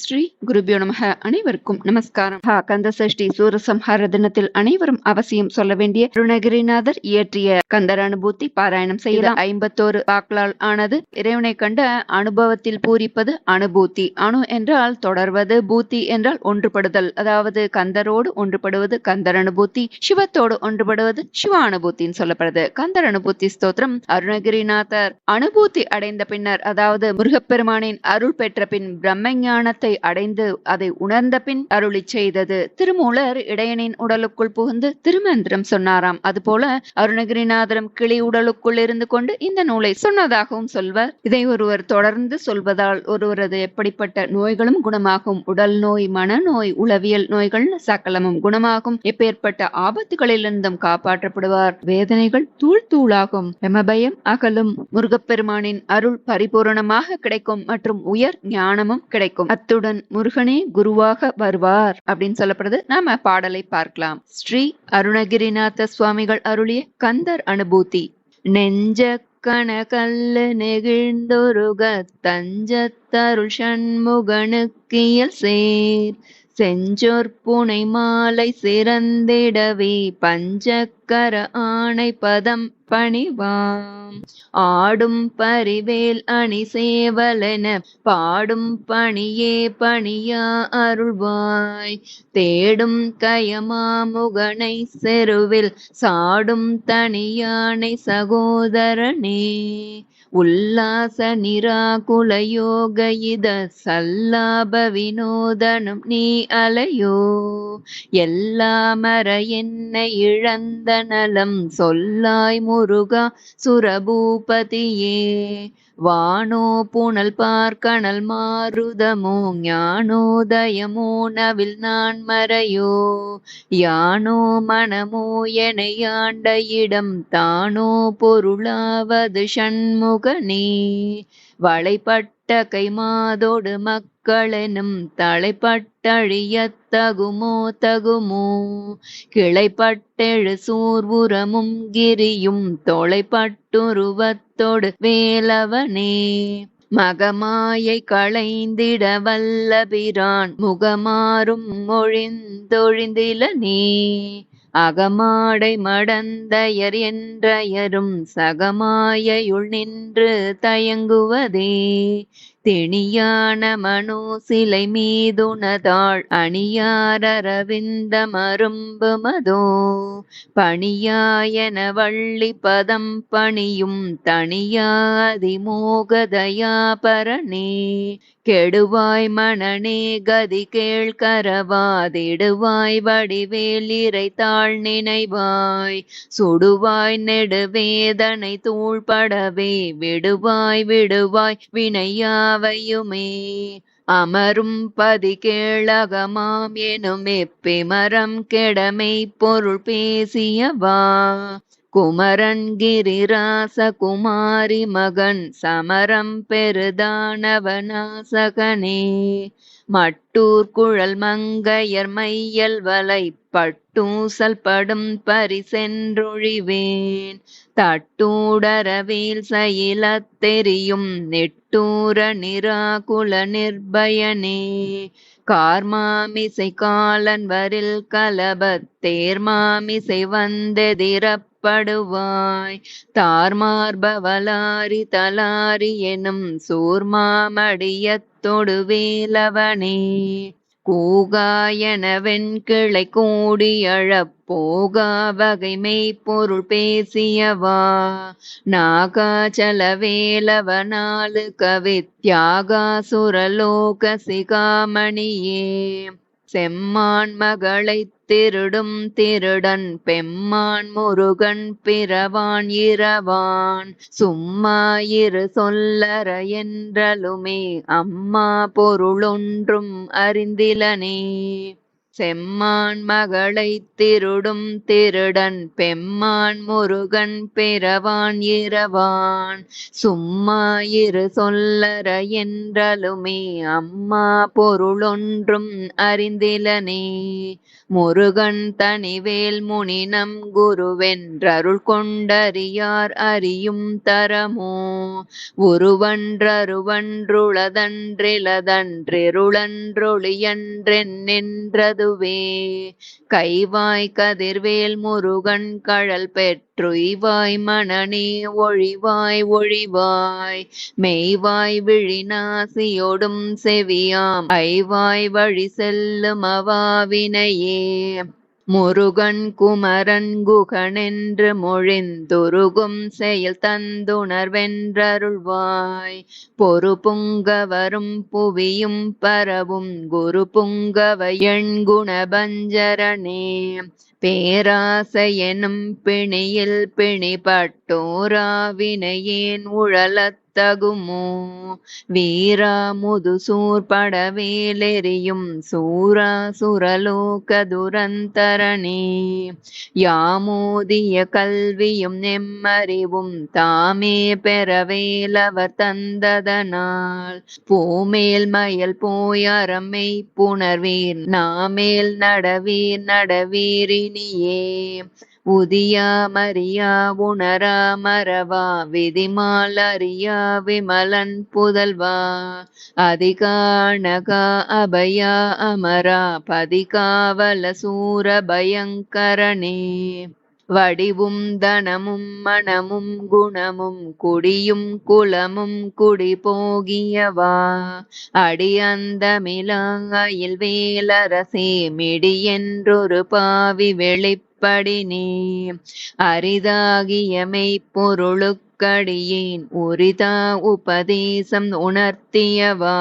ஸ்ரீ குருபியோ நமக. அனைவருக்கும் நமஸ்காரம். கந்த சஷ்டி சூரசம்ஹார தினத்தில் அனைவரும் அவசியம் சொல்ல வேண்டிய அருணகிரிநாதர் இயற்றிய கந்தர் அனுபூதி பாராயணம் செய்யலாம் ஐம்பத்தோரு பாக்களால் ஆனது இறைவனை கண்ட அனுபவத்தில் பூரிப்பது அனுபூதி. அணு என்றால் தொடர்வது பூத்தி என்றால் ஒன்றுபடுதல். அதாவது கந்தரோடு ஒன்றுபடுவது கந்தர் அனுபூதி. சிவத்தோடு ஒன்றுபடுவது சிவ அனுபூத்தின்னு சொல்லப்படுது. கந்தர் அனுபூதி ஸ்தோத்திரம். அருணகிரிநாதர் அனுபூதி அடைந்த பின்னர் அதாவது முருகப்பெருமானின் அருள் பெற்ற பின் பிரம்மஞானத்தை அடைந்து அதை உணர்ந்த பின் அருளி செய்தது. திருமூலர் இடையனின் உடலுக்குள் புகுந்து திருமந்திரம் சொன்னாராம். அதுபோல அருணகிரிநாதரும் கிளி உடலுக்குள் இருந்து கொண்டு இந்த நூலை சொன்னதாகவும் சொல்வர். இதை ஒருவர் தொடர்ந்து சொல்வதால் ஒருவரது எப்படிப்பட்ட நோய்களும் குணமாகும். உடல் நோய் மனநோய் உளவியல் நோய்கள் சகலமும் குணமாகும். எப்பேற்பட்ட ஆபத்துகளிலிருந்தும் காப்பாற்றப்படுவார். வேதனைகள் தூள் தூளாகும். எமபயம் அகலும் முருகப்பெருமானின் அருள் பரிபூரணமாக கிடைக்கும் மற்றும் உயர் ஞானமும் கிடைக்கும். அத்துடன் அத்துடன் முருகனே குருவாக வருவார் அப்படின்னு சொல்லப்படுது நாம பாடலை பார்க்கலாம். ஸ்ரீ அருணகிரிநாத சுவாமிகள் அருளிய கந்தர் அனுபூதி. நெஞ்ச கணகல்ல நெகிழ்ந்தொருக தஞ்சத்தருள் சண்முகனுக்கியல் சேர். செஞ்சோர் புனை மாலை சிறந்திடவே பஞ்சக்கர ஆணை பதம் பணிவாம். ஆடும் பரிவேல் அணி சேவலென பாடும் பணியே பணியா அருள்வாய். தேடும் கயமாமுகனை செருவில் சாடும் தனியானை சகோதரனே. உல்லாச நிராகுல யோக இத சல்லாப வினோதனம் நீ அலையோ. எல்லாமற என்னை இழந்த நலம் சொல்லாய் முருகா சுரபூபதியே. வானோ புனல் பார்க்கணல் மாருதமோ ஞானோதயமோ நவில் நான் மறையோ. யானோ மனமோ என ஆண்ட இடம் தானோ பொருளாவது சண்முகனே. வளைப்பட்ட கைமாதோடு மக் மக்களெனும் தலைப்பட்டழியத் தகுமோ? கிளைப்பட்டெழு சூர்வுரமும் கிரியும் தொலைப்பட்டுருவத்தோடு வேலவனே. மகமாயை களைந்திட வல்லபிரான் முகமாறும் ஒழிந்தொழிந்தில நீ அகமாடை மடந்தையர் என்றயரும் சகமாயையுள் நின்று தயங்குவதே. திணியான மனோ சிலை மீதுணதாள் அணியாரவிந்த மரும்பு மதோ. பணியாயன வள்ளி பதம் பணியும் தனியாதி மோகதயாபரணே கெடுவாய் மணனே கதி கேள் கரவாதிடுவாய் வடிவேல் இறைத்தாள் நினைவாய். சுடுவாய் நெடுவேதனை தூள்படவே விடுவாய் விடுவாய் வினையாவையுமே. அமரும் பதி கேளகமாம் எனும் எப்பிமரம் கெடமை பொருள் பேசியவா. குமரன் கிரிராச குமாரி மகன் சமரம் பெருதானவனாசகனே. மட்டூர் குழல் மங்கையர் மையல் வலை பட்டூசல் படும் பரிசென்றொழிவேன். தட்டூடரவேல் சயிலத் தெரியும் நெட்டூர நிராகுல நிர்பயனே. கார்மாமிசை காலன் வரில் கலபத் தேர்மாமிசை வந்தெதிரப்படுவாய் தார்மார்பவலாரி தலாரி எனும் சூர்மாமடியத்தொடு வேலவனே கூகாயன வெண்கிளை கூடியழப் போகா வகை மெய்ப்பொருள் பேசியவா. நாகாச்சல வேலவனாலு கவி தியாகாசுரலோக சிகாமணியே. செம்மான் மகளை திருடும் திருடன் பெம்மான் முருகன் பிறவான் இரவான். சும்மா இரு சொல்லற என்றலுமே அம்மா பொருளொன்றும் அறிந்திலனே. செம்மான் மகளைத் திருடும் திருடன் பெம்மான் முருகன் பிறவான் இரவான். சும்மா இரு சொல்லற என்றலுமே அம்மா பொருளொன்றும் அறிந்திலனே. முருகன் தனிவேல் முனினம் குருவென்றருள் கொண்டறியார் அறியும் தரமோ. உருவன்றருவன்றுளதன்றிலதன்றிருளன்றொளியன்றென்னென்றதுவே கைவாய் கதிர்வேல் முருகன் கழல் பெற்ற ஒற்றுய்வாய் மணனே ஒழிவாய் ஒழிவாய். மெய்வாய் விழிநாசியோடும் செவியாம். ஐவாய் வழி செல்லும் அவாவினையே. முருகன் குமரன் குகனென்று மொழிந்துருகும் செயல் தந்துணர்வென்றருள்வாய். பொறு புங்கவரும் புவியும் பரவும் குரு புங்கவ எண்குணபஞ்சரணே பேராசையனும் பிணியில் பிணிபட்டோராவினையேன் உழலத் வீரா முதுசூர் படவேலெறியும் சூரா சுரலோக துரந்தரணே. யாமோதிய கல்வியும் நெம்மறிவும் தாமே பெறவேலவர் தந்ததனால். பூமேல் மயல் போய் புணர்வீர் நாமேல் நடவீர் நடவீரினியே உதியா மரியா உணரா மரவா விதிமால் அறியா விமலன் புதல்வா. அதிகாணகா அபயா அமரா பதிகாவல சூர பயங்கரணே வடிவும் தனமும் மனமும் குணமும் குடியும் குலமும் குடி போகியவா. அடியந்தமிலாயில் வேலரசே மிடியென்றொரு பாவி வெளிப்படினே அரிதாகிய மெய்ப்பொருளுக்கடியேன் உரிதா உபதேசம் உணர்த்தியவா?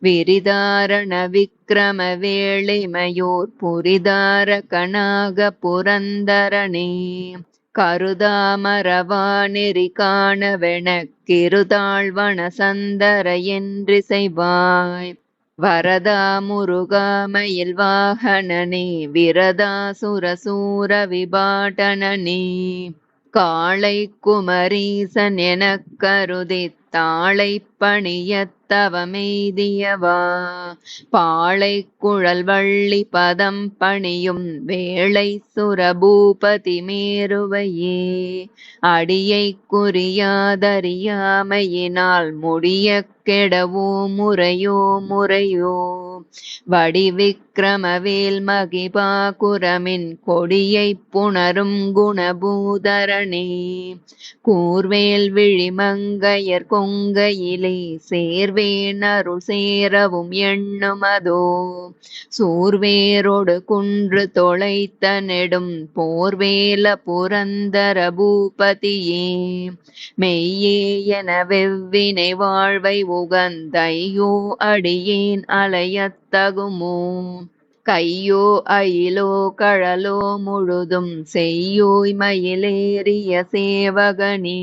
விரிதாரண விக்கிரம வேளிமையோர் புரிதார கணாக புரந்தரனே கருதாமரவா நெறி காணவென கிருதாழ்வன சந்தர என்றிசைவாய். வரதா முருகாமயில் வாகனனே விரதா சுரசூர விபாட்டனனே. காளை குமரீசன் எனக் கருதி தாளை தவமெய்தியவா? பாளை குழல் வள்ளி பதம் பணியும் வேளை சுரபூபதி மேருவையே. அடியை குறியாதறியாமையினால் முடிய கெடவோ முறையோ முறையோ. வடிவிக் மகிபா குரமின் கொடியை புணரும் குணபூதரணே. கூர்வேல் விழிமங்கையர் கொங்கையிலே சேர்வேன் அருள் சேரவும் எண்ணுமதோ சூர்வேரோடு குன்று தொலைத்த நெடும் போர்வேல புரந்தர பூபதியே. மெய்யே என வெவ்வினை வாழ்வை உகந்தையோ அடியேன் அலையத் தகுமோ? கையோ அயிலோ கழலோ முழுதும் செய்யோய் மயிலேறிய சேவகனே.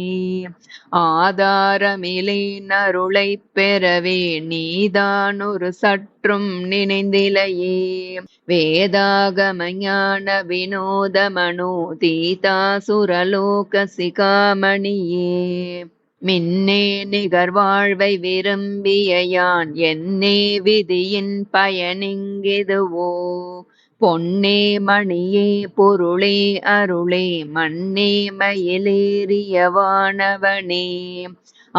ஆதாரமிலே நருளை பெறவே நீதான் ஒரு சற்றும் நினைந்திலையே. வேதாகம ஞான வினோத மனோ தீதாசுரலோக சிகாமணியே. மின்னே நிகர் வாழ்வை விரும்பிய யான் என்னே விதியின் பயனிங்கிதுவோ? பொன்னே மணியே பொருளே அருளே மண்ணே மயிலேறிய வானவனே.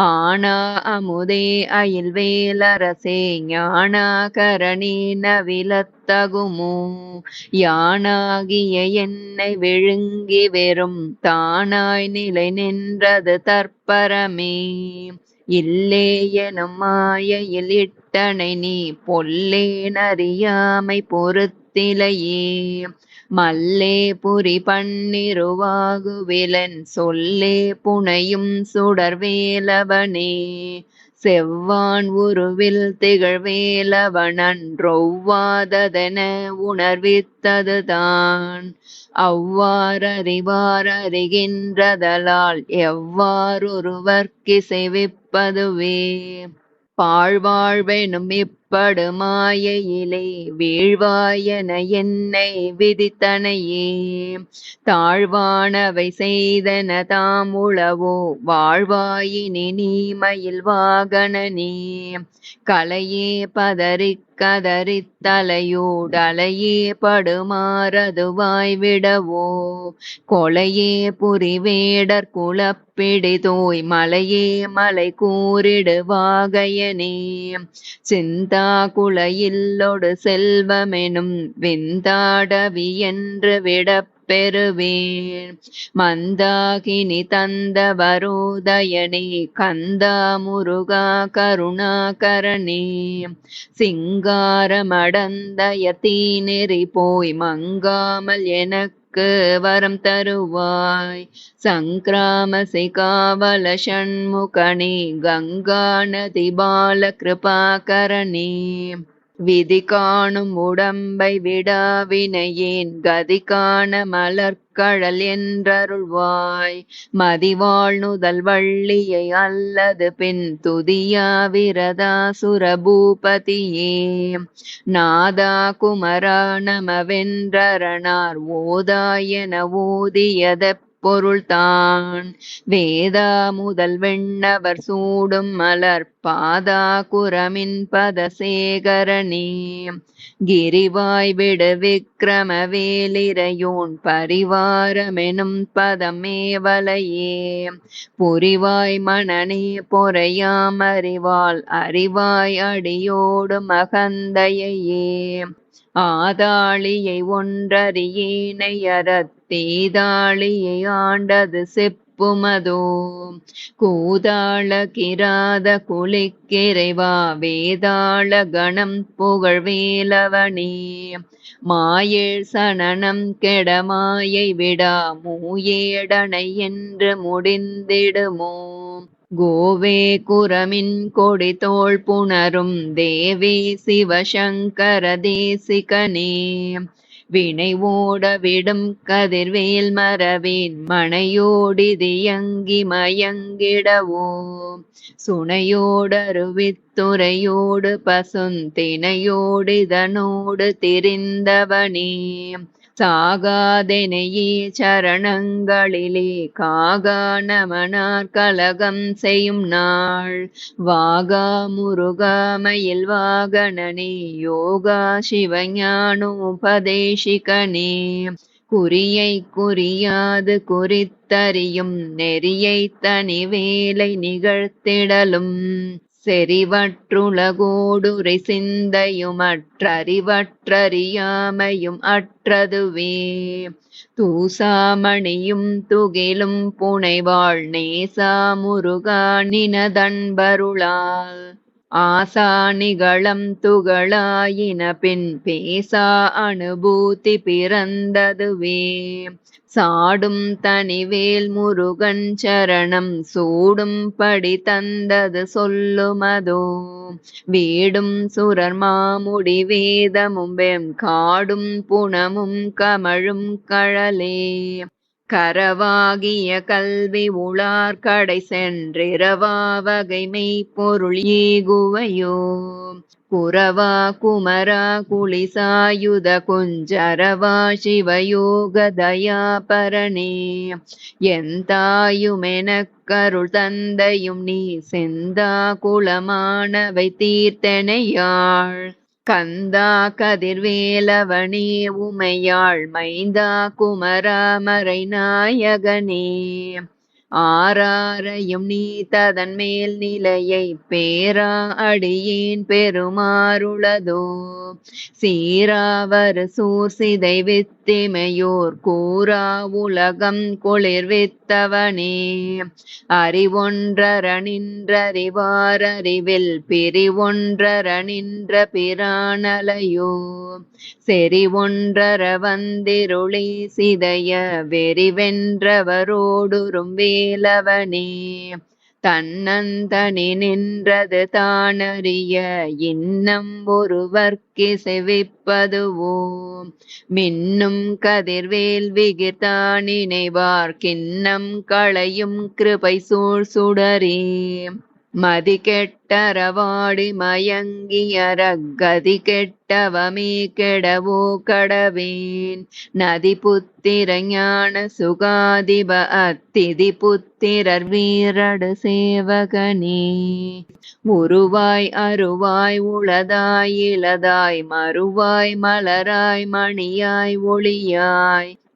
ஆனா அமுதே அயில் வேலரசே ஞானாகரணி நவிலத்தகுமோ. யானாகிய என்னை விழுங்கி வெறும் தானாய் நிலை நின்றது தற்பரமே. இல்லே எனும் மாயையில் இட்டனை நீ பொல்லேனறியாமை பொறுத்திலையே. மல்லே புரி பன்னிருவாகுவிலன் சொல்லே புனையும் சுடர்வேலவனே. செவ்வான் உருவில் திகழ்வேலவனன்றொவ்வாததென உணர்வித்ததுதான். அவ்வாறறிவாரறிகின்றதலால் எவ்வாறொருவர்க்கிசைவிப்பதுவே பாழ்வாழ்வெனும் படுமாயையிலே வீழ்வாயன என்னை விதித்தனையே. தாழ்வானவை செய்தன தாம் உளவோ வாழ்வாயினி நீமையில் வாகனனே. கலையே பதறி கதறித்தலையோடலையே படுமாறதுவாய் விடவோ கொலையே புரிவேடர் குலப்பிடிதோய் மலையே மலை கூறிடுவாகையனே சிந்தா குலையில்லொடு செல்வமெனும் விந்தாடவி என்று விடப் பெறுவேன். மந்தாகினி தந்த வரோதயனே கந்தா முருகா கருணாகரணே சிங்காரமடந்த யத்தீ நெறி போய் மங்காமல் எனக்கு நமக்கு வரம் தருவாய். சங்கிராமசி காவல ஷண்முகணி கங்கா நதி பால கிருபாகரணி விதி காணும் உடம்பை விடாவினையேன் கதி காண மலர்கழல் என்றருள்வாய். மதிவாழ்நுதல் வள்ளியை அல்லது பின் துதியா விரதா சுரபூபதியே. நாதா குமரா நமவென்றரணார் ஓதாயன ஓதியதெப் பொருள்தான். வேதா முதல் வெண்ணவர் சூடும் மலர் பாதா குரமின் பத சேகரணே கிரிவாய் விடு விக்ரம வேலிரையோன் பரிவாரமெனும் பதமேவலையே. புரிவாய் மணனே பொறையாமறிவாள் அறிவாய் அடியோடு மகந்தையே ஆதாளியை ஒன்றறியேனை அறத் ஆண்டது செப்புமதோ? கூதாள கிராத குளிக்கிறைவா? வேதாள கணம் புகழ் வேலவனே மாயேழ் சனனம் கெடமாயை விடா? மூயேடனை என்று முடிந்திடுமோ? கோவே குரமின் கொடி தோள் புணரும் தேவே சிவசங்கர தேசிகனே. வினை ஓட விடும் கதிர்வேல் மரவேன் மனையோடிதியங்கி மயங்கிடவோ. சுனையோடருவித்துறையோடு பசுந்தினையோடிதனோடு திரிந்தவனே. சாகாதெனையே சரணங்களிலே காகா நமனார் கலகம் செய்யும் நாள். வாகா முருகாமயில் வாகனனே யோகா சிவஞானோபதேசிகனே. குறியை குறியாது குறித்தறியும் நெறியை தனி வேலை நிகழ்த்திடலும். செறிவற்றுலகோடுரை சிந்தையும் அற்றறிவற்றறியாமையும் அற்றதுவே. தூசாமணியும் துகிலும் புனைவாள் நேசா முருகா நினதன்பருளால். ஆசா நிகழம் துகளாயின பின் பேசா அனுபூதி பிறந்ததுவே. சாடும் தனிவேல் முருகன் சரணம் சூடும்படி தந்தது சொல்லுமதோ. வீடும் சுரர் மாமுடி வேதமும் வெம் காடும் புணமும் கமழும் கழலே. கரவாகிய கல்வி உளார் கடை சென்றிரவா வகைமை பொருள் ஏகுவையோ. குரவா குமரா குளிசாயுத குஞ்சரவா சிவயோக தயாபரணே. கருள் தந்தையும் நீ செந்தா குலமானவை தீர்த்தனையாள். கந்தா கதிர்வேலவனே உமையாள் மைந்தா குமரா மறை நாயகனே ஆராரையும் நீ மேல் நிலையை பேரா அடியேன் பெருமாறுளதோ. சீராவர் சூர் சிதை வித்திமையோர் கூறா உலகம் குளிர்வித்தவனே அறிவொன்றர நின்றறிவாரறிவில் பிரிவொன்றர நின்ற பிரானலையோ. செறிவொன்றர வந்திருளி சிதைய வெறிவென்றவரோடுறும் வேலவனே தன்னந்தனி நின்றது தானறிய இன்னம் ஒருவர்க்கு செவிப்பதுவோ மின்னும் கதிர்வேல் விகிர்தான் நினைவார் கிண்ணம் களையும் கிருபை சூழ் சுடரே. மதி கெட்டரவாடி மயங்கியற கெட்டவமே கெடவோ கடவேன். நதி புத்திரஞான சுகாதிப அத்திதி புத்திரர் வீரடு சேவகனே. உருவாய் அருவாய் உளதாய் இளதாய் மறுவாய் மலராய் மணியாய் ஒளியாய்.